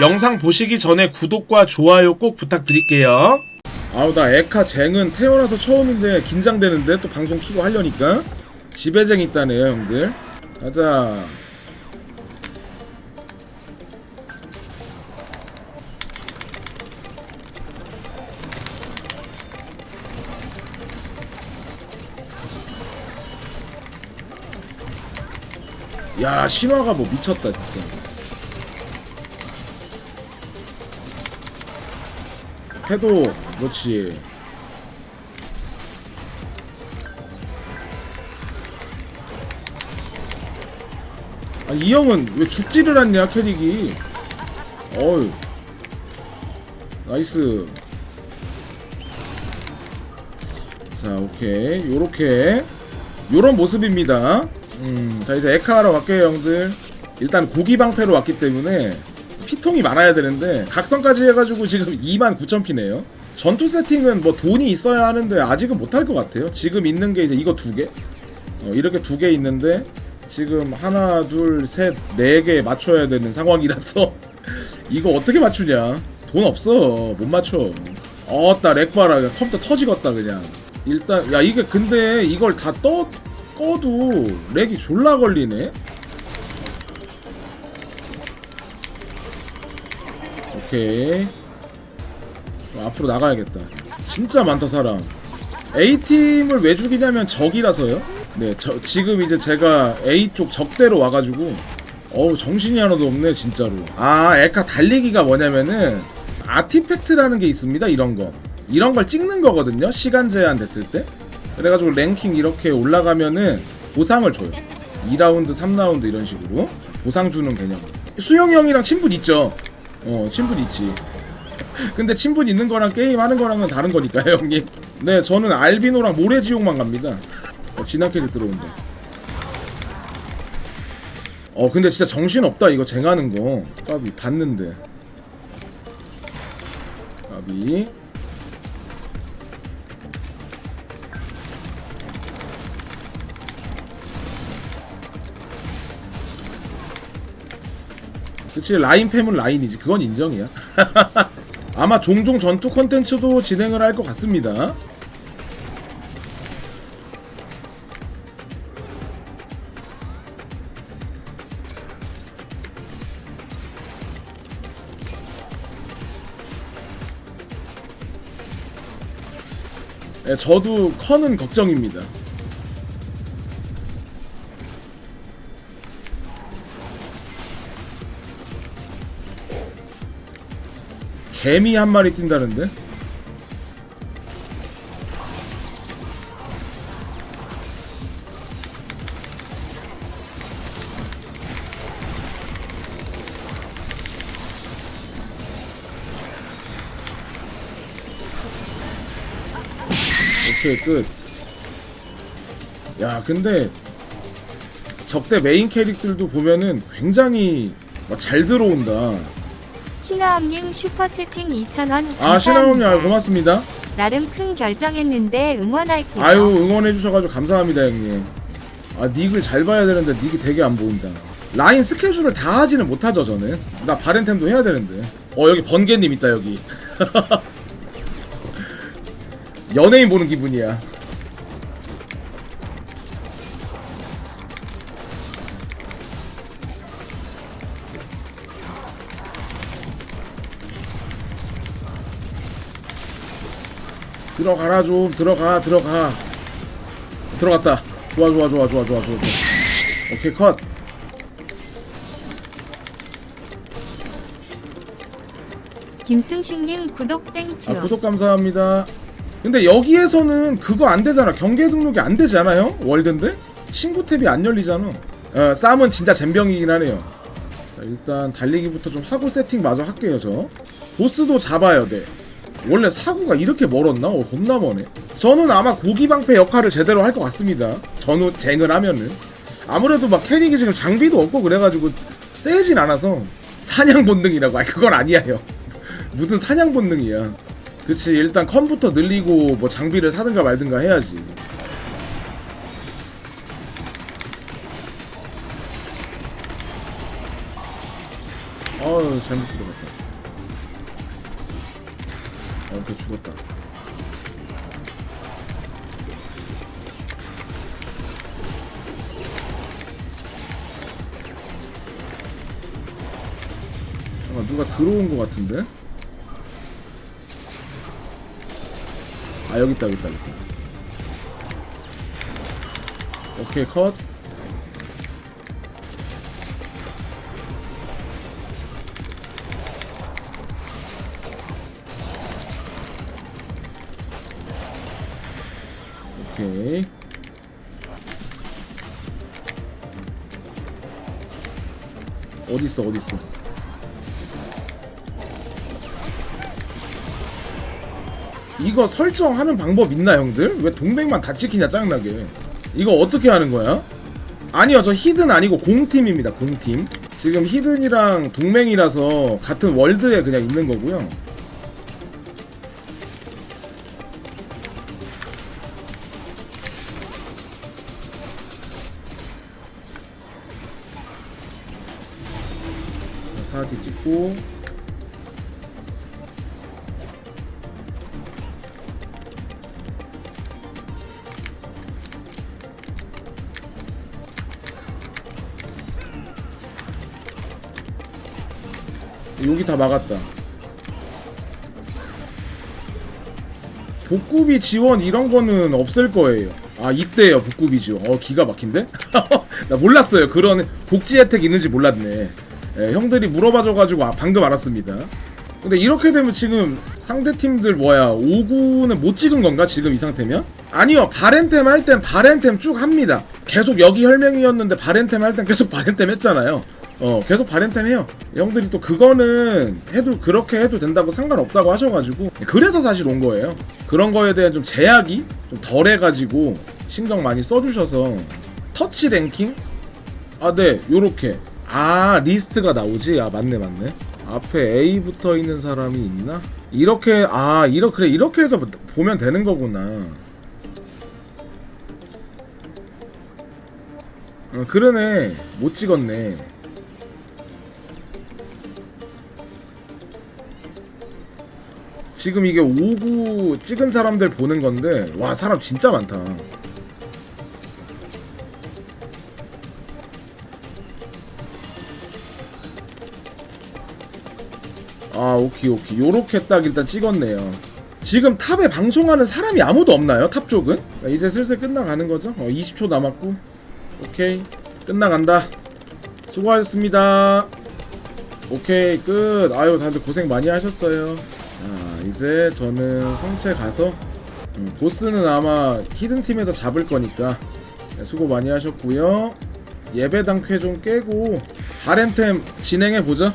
영상 보시기 전에 구독과 좋아요 꼭 부탁드릴게요. 아우 나 에카 쟁은 태어나서 처음인데 긴장되는데 또 방송 키고 하려니까 지배쟁 있다네요 형들. 가자. 야 신화가 뭐 미쳤다 진짜. 해도 그렇지. 아, 이 형은 왜 죽지를 않냐 캐릭이? 어휴. 나이스. 자 오케이. 요렇게. 요런 모습입니다 음, 자 이제 에카하러 갈게요 형들 일단 고기 방패로 왔기 때문에 피통이 많아야 되는데 각성까지 해가지고 지금 29,000피네요. 전투 세팅은 뭐 돈이 있어야 하는데 아직은 못할 것 같아요. 지금 있는 게 이제 이거 두개? 어, 이렇게 두 개 있는데 지금 하나 둘셋네 개 맞춰야 되는 상황이라서 이거 어떻게 맞추냐? 돈 없어. 못 맞춰. 어따 렉 봐라 컴퓨터 터지겠다 그냥. 일단 야 이게 근데 이걸 다 떠 꺼도 렉이 졸라 걸리네. 오케이. 어, 앞으로 나가야겠다. 진짜 많다 사람. A팀을 왜 죽이냐면 적이라서요. 네 저, 지금 이제 제가 A쪽 적대로 와가지고 어우 정신이 하나도 없네 진짜로. 아 에카 달리기가 뭐냐면은 아티팩트라는 게 있습니다 이런 거. 이런 걸 찍는 거거든요 시간 제한 됐을 때 그래가지고 랭킹 이렇게 올라가면은 보상을 줘요. 2라운드 3라운드 이런 식으로 보상 주는 개념. 수영이 형이랑 친분 있죠? 어 친분 있지. 근데 친분 있는 거랑 게임 하는 거랑은 다른 거니까요 형님. 네 저는 알비노랑 모래지옥만 갑니다. 어, 진한 캐릭 들어온다. 어 근데 진짜 정신없다 이거 쟁하는 거. 까비 봤는데. 까비 그치 라인 팸은 라인이지. 그건 인정이야. 아마 종종 전투 컨텐츠도 진행을 할 것 같습니다. 네, 저도 커는 걱정입니다 개미 한 마리 뛴다는데? 오케이 끝. 야 근데 적대 메인 캐릭들도 보면은 굉장히 막잘 들어온다. 신하엄님 슈퍼채팅 2,000원 아 신하원님 고맙습니다. 나름 큰 결정했는데 응원할게요. 아유 응원해 주셔가지고 감사합니다 형님. 아 닉을 잘 봐야 되는데 닉이 되게 안 보인다. 라인 스케줄을 다 하지는 못하죠 저는. 나 바렌템도 해야 되는데. 어 여기 번개님 있다 여기. 연예인 보는 기분이야. 들어가라 좀 들어가 들어가 들어갔다 좋아 좋아 좋아 좋아 좋아 좋아 오케이 컷 김승식님 구독 땡큐. 아, 구독 감사합니다. 근데 여기에서는 그거 안 되잖아. 경계 등록이 안 되잖아요. 월드인데 친구 탭이 안 열리잖아. 어, 쌈은 진짜 잼병이긴 하네요. 자, 일단 달리기부터 좀 하고 세팅 마저 할게요. 저 보스도 잡아야 돼. 원래 사구가 이렇게 멀었나? 어, 겁나 머네. 저는 아마 고기방패 역할을 제대로 할 것 같습니다. 전후 쟁을 하면은. 아무래도 막 캐릭이 지금 장비도 없고 그래가지고 세진 않아서 사냥 본능이라고. 아니, 그건 아니에요 무슨 사냥 본능이야. 그치, 일단 컴퓨터 늘리고 뭐 장비를 사든가 말든가 해야지. 어우, 잘못. 들어갔다 어, 죽었다. 잠깐 누가 들어온 것 같은데? 아 여기 있다 여기 있다 여기 있다. 오케이 컷 오케이. 어딨어 어딨어? 이거 설정하는 방법 있나 형들? 왜 동맹만 다 찍히냐 짱나게. 이거 어떻게 하는 거야? 아니요 저 히든 아니고 공팀입니다 공팀. 지금 히든이랑 동맹이라서 같은 월드에 그냥 있는 거고요 사티 찍고 여기 다 막았다. 복구비 지원 이런 거는 없을 거예요. 아 이때요 복구비 지원. 어 기가 막힌데? 나 몰랐어요. 그런 복지 혜택 있는지 몰랐네. 예, 형들이 물어봐줘가지고 아, 방금 알았습니다. 근데 이렇게 되면 지금 상대 팀들 뭐야 5구는 못 찍은 건가 지금 이 상태면? 아니요 바렌템 할 땐 바렌템 쭉 합니다. 계속 여기 혈맹이었는데 바렌템 할 땐 계속 바렌템 했잖아요. 어 계속 바렌템 해요 형들이 또 그거는 해도 그렇게 해도 된다고 상관없다고 하셔가지고 그래서 사실 온 거예요 그런 거에 대한 좀 제약이 좀 덜해가지고 신경 많이 써주셔서 터치 랭킹 아네 요렇게 아 리스트가 나오지? 아 맞네 맞네. 앞에 A 붙어 있는 사람이 있나? 이렇게 아 이렇게 그래 이렇게 해서 보면 되는 거구나. 어 그러네. 못 찍었네. 지금 이게 5구 찍은 사람들 보는 건데 와 사람 진짜 많다 오케이 오케이 요렇게 딱 일단 찍었네요. 지금 탑에 방송하는 사람이 아무도 없나요? 탑 쪽은? 자, 이제 슬슬 끝나가는 거죠? 어, 20초 남았고. 오케이. 끝나간다. 수고하셨습니다. 오케이 끝. 아유 다들 고생 많이 하셨어요. 자 이제 저는 성체 가서 음, 보스는 아마 히든 팀에서 잡을 거니까. 네, 수고 많이 하셨고요. 예배당 쾌좀 깨고 바렌템 진행해 보죠